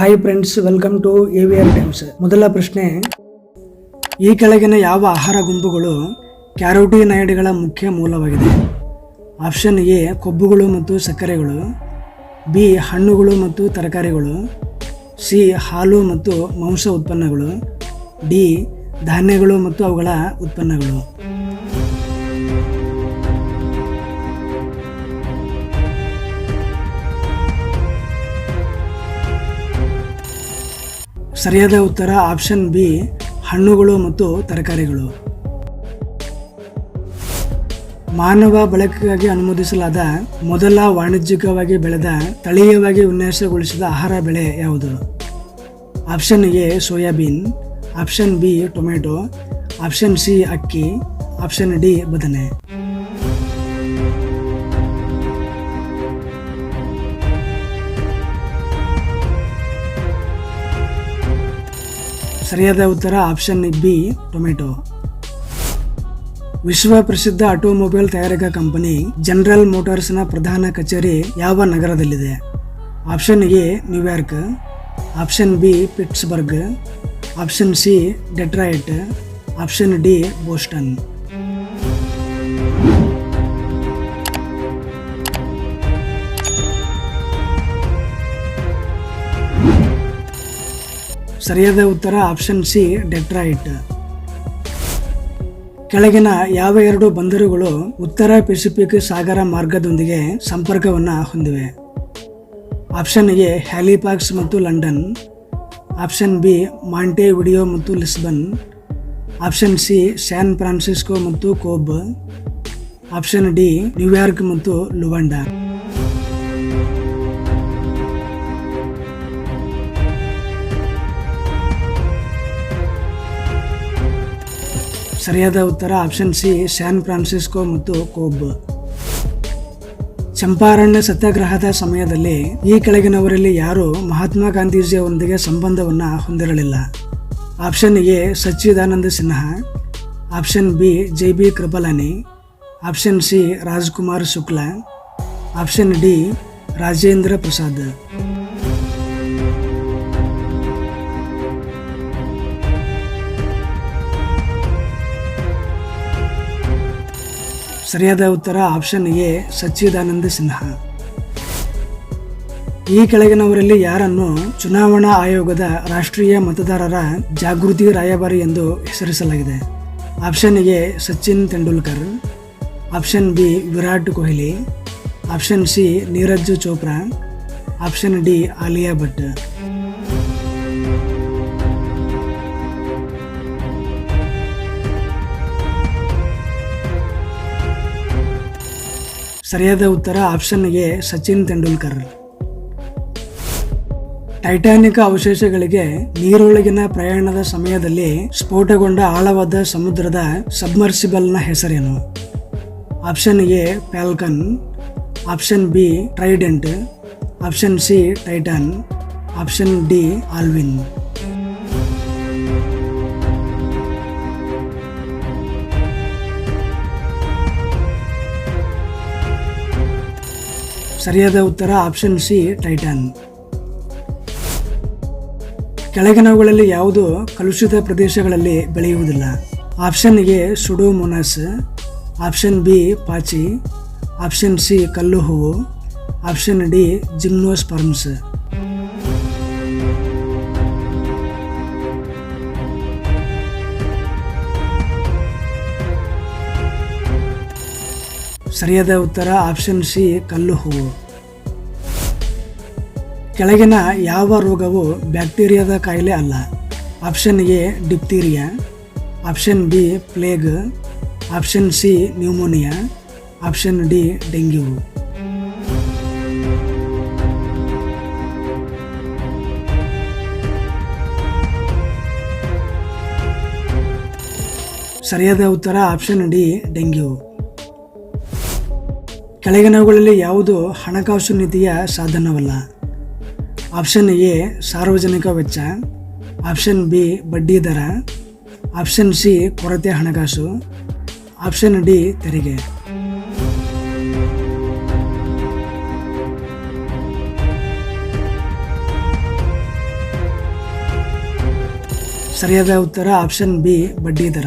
Hi friends welcome to A V R Times ಮೊದಲ ಪ್ರಶ್ನೆ, ಈ ಕೆಳಗಿನ ಯಾವ ಆಹಾರ ಗುಂಪುಗಳು ಕ್ಯಾರೋಟಿನಾಯ್ಡ್ಗಳ ಮುಖ್ಯ ಮೂಲವಾಗಿದೆ? ಆಪ್ಷನ್ ಎ ಕೊಬ್ಬುಗಳು ಮತ್ತು ಸಕ್ಕರೆಗಳು. ಬಿ ಹಣ್ಣುಗಳು ಮತ್ತು ತರಕಾರಿಗಳು. ಸಿ ಹಾಲು ಮತ್ತು ಮಾಂಸ ಉತ್ಪನ್ನಗಳು. ಡಿ ಧಾನ್ಯಗಳು ಮತ್ತು ಅವುಗಳ ಉತ್ಪನ್ನಗಳು. ಸರಿಯಾದ ಉತ್ತರ ಆಪ್ಷನ್ ಬಿ, ಹಣ್ಣುಗಳು ಮತ್ತು ತರಕಾರಿಗಳು. ಮಾನವ ಬಳಕೆಗಾಗಿ ಅನುಮೋದಿಸಲಾದ ಮೊದಲ ವಾಣಿಜ್ಯಿಕವಾಗಿ ಬೆಳೆದ ತಳೀಯವಾಗಿ ವಿನ್ಯಾಸಗೊಳಿಸಿದ ಆಹಾರ ಬೆಳೆ ಯಾವುದು? Option A, soybean. Option B tomato option C, ಅಕ್ಕಿ. ಆಪ್ಷನ್ ಡಿ, ಬದನೆ. ಸರಿಯಾದ ಉತ್ತರ ಆಪ್ಷನ್ ಬಿ, ಟೊಮೆಟೊ. ವಿಶ್ವ ಪ್ರಸಿದ್ಧ ಆಟೋಮೊಬೈಲ್ ತಯಾರಿಕಾ ಕಂಪನಿ ಜನರಲ್ ಮೋಟಾರ್ಸ್ನ ಪ್ರಧಾನ ಕಚೇರಿ ಯಾವ ನಗರದಲ್ಲಿದೆ? Option A, New York. Option B, Pittsburgh. Option C, Detroit. Option D, Boston. ಸರಿಯಾದ ಉತ್ತರ ಆಪ್ಷನ್ ಸಿ ಡೆಟ್ರಾಯಿಟ್ ಕೆಳಗಿನ ಯಾವ ಎರಡು ಬಂದರುಗಳು ಉತ್ತರ ಪೆಸಿಫಿಕ್ ಸಾಗರ ಮಾರ್ಗದೊಂದಿಗೆ ಸಂಪರ್ಕವನ್ನು ಹೊಂದಿವೆ? ಆಪ್ಷನ್ ಎ ಹ್ಯಾಲಿಫಾಕ್ಸ್ ಮತ್ತು London option B Montevideo ಮತ್ತು Lisbon option C San Francisco ಮತ್ತು ಕೋಬ್ ಆಪ್ಷನ್ ಡಿ ನ್ಯೂಯಾರ್ಕ್ ಮತ್ತು ಲುವಾಂಡಾ ಸರಿಯಾದ ಉತ್ತರ ಆಪ್ಷನ್ ಸಿ, ಸ್ಯಾನ್ ಫ್ರಾನ್ಸಿಸ್ಕೋ ಮತ್ತು ಕೋಬ್. ಚಂಪಾರಣ್ಯ ಸತ್ಯಾಗ್ರಹದ ಸಮಯದಲ್ಲಿ ಈ ಕೆಳಗಿನವರಲ್ಲಿ ಯಾರು ಮಹಾತ್ಮ ಗಾಂಧೀಜಿಯವರೊಂದಿಗೆ ಸಂಬಂಧವನ್ನು ಹೊಂದಿರಲಿಲ್ಲ. Option A, Sachchidananda Sinha. Option B, J B Kripalani. Option C, Rajkumar Shukla. Option D, Rajendra Prasad. ಸರಿಯಾದ ಉತ್ತರ ಆಪ್ಷನ್ ಎ ಸಚ್ಚಿದಾನಂದ ಸಿನ್ಹಾ. ಈ ಕೆಳಗಿನವರಲ್ಲಿ ಯಾರನ್ನು ಚುನಾವಣಾ ಆಯೋಗದ ರಾಷ್ಟ್ರೀಯ ಮತದಾರರ ಜಾಗೃತಿ ರಾಯಭಾರಿ ಎಂದು ಹೆಸರಿಸಲಾಗಿದೆ? Option A Sachin Tendulkar. Option B Virat Kohli. Option C Neeraj Chopra. Option D Alia Bhatt. ಸರಿಯಾದ ಉತ್ತರ option A Sachin Tendulkar. Titanic ಅವಶೇಷಗಳಿಗೆ ನೀರೊಳಗಿನ ಪ್ರಯಾಣದ ಸಮಯದಲ್ಲಿ ಸ್ಫೋಟಗೊಂಡ ಆಳವಾದ ಸಮುದ್ರದ ಸಬ್ಮರ್ಸಿಬಲ್ನ ಹೆಸರೇನು? Option A Falcon option B Trident option C Titan option D Alvin ಸರಿಯಾದ ಉತ್ತರ ಆಪ್ಷನ್ ಸಿ ಟೈಟಾನ್ ಕೆಳಗಿನವುಗಳಲ್ಲಿ ಯಾವುದು ಕಲುಷಿತ ಪ್ರದೇಶಗಳಲ್ಲಿ ಬೆಳೆಯುವುದಿಲ್ಲ? Option A Pseudomonas option B ಪಾಚಿ ಆಪ್ಷನ್ ಸಿ ಕಲ್ಲು ಹೂವು ಆಪ್ಷನ್ ಡಿ ಜಿಮ್ನೋಸ್ಪರ್ಮ್ಸ್ ಸರಿಯಾದ ಉತ್ತರ ಆಪ್ಷನ್ ಸಿ ಕಲ್ಲು ಹೂವು. ಕೆಳಗಿನ ಯಾವ ರೋಗವು ಬ್ಯಾಕ್ಟೀರಿಯಾದ ಕಾಯಿಲೆ ಅಲ್ಲ. Option A diphtheria option B plague option C pneumonia option D dengue ಸರಿಯಾದ ಉತ್ತರ ಆಪ್ಷನ್ ಡಿ ಡೆಂಗ್ಯೂ ಕೆಳಗಿನವುಗಳಲ್ಲಿ ಯಾವುದು ಹಣಕಾಸು ನಿಧಿಯ ಸಾಧನವಲ್ಲ? ಆಪ್ಷನ್ ಎ, ಸಾರ್ವಜನಿಕ ವೆಚ್ಚ. ಆಪ್ಷನ್ ಬಿ, ಬಡ್ಡಿ ದರ. ಆಪ್ಷನ್ ಸಿ, ಕೊರತೆ ಹಣಕಾಸು. ಆಪ್ಷನ್ ಡಿ, ತೆರಿಗೆ. ಸರಿಯಾದ ಉತ್ತರ ಆಪ್ಷನ್ ಬಿ, ಬಡ್ಡಿ ದರ.